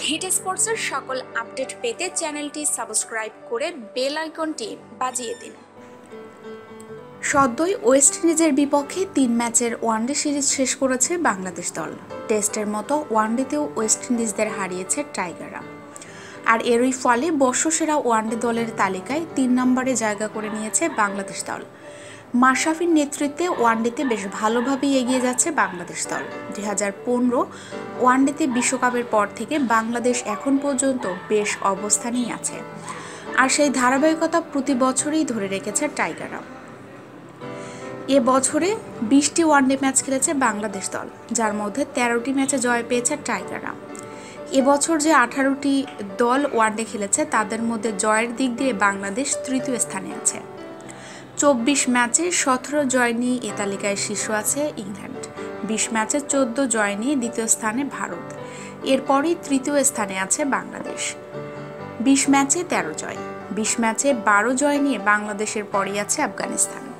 Hit স্পোর্টসের সকল update পেতে চ্যানেলটি সাবস্ক্রাইব করে বেল আইকনটি বাজিয়ে দিন। সদ্যই ওয়েস্ট ইন্ডিজের বিপক্ষে তিন ম্যাচের ওয়ানডে সিরিজ শেষ করেছে বাংলাদেশ দল। টেস্টের মতো ওয়ানডেতেও ওয়েস্ট ইন্ডিজদের হারিয়েছে টাইগাররা। আর এরই ফলে বর্ষসেরা ওয়ানডে দলের তালিকায় তিন নম্বরে জায়গা করে নিয়েছে বাংলাদেশ দল। মাশরাফির নেতৃত্বে ওয়ানডেতে বেশ ভালোভাবেই এগিয়ে যাচ্ছে বাংলাদেশ দল। দুই হাজার পনেরো ওয়ানডেতে বিশ্বকাপের পর থেকে বাংলাদেশ এখন পর্যন্ত বেশ অবস্থানেই আছে। আর সেই ধারাবাহিকতা প্রতি বছরই ধরে রেখেছে টাইগাররা। এ বছরে বিশটি ওয়ানডে ম্যাচ খেলেছে বাংলাদেশ দল, যার মধ্যে তেরোটি ম্যাচে জয় পেয়েছে টাইগাররা। এবছর যে আঠারোটি দল ওয়ানডে খেলেছে, তাদের মধ্যে জয়ের দিক দিয়ে বাংলাদেশ তৃতীয় স্থানে আছে। চব্বিশ ম্যাচে সতেরো জয় নিয়ে এ তালিকায় শীর্ষ আছে ইংল্যান্ড। বিশ ম্যাচে চোদ্দ জয় নিয়ে দ্বিতীয় স্থানে ভারত। এরপরই তৃতীয় স্থানে আছে বাংলাদেশ। বিশ ম্যাচে তেরো জয়। বিশ ম্যাচে বারো জয় নিয়ে বাংলাদেশের পরই আছে আফগানিস্তান।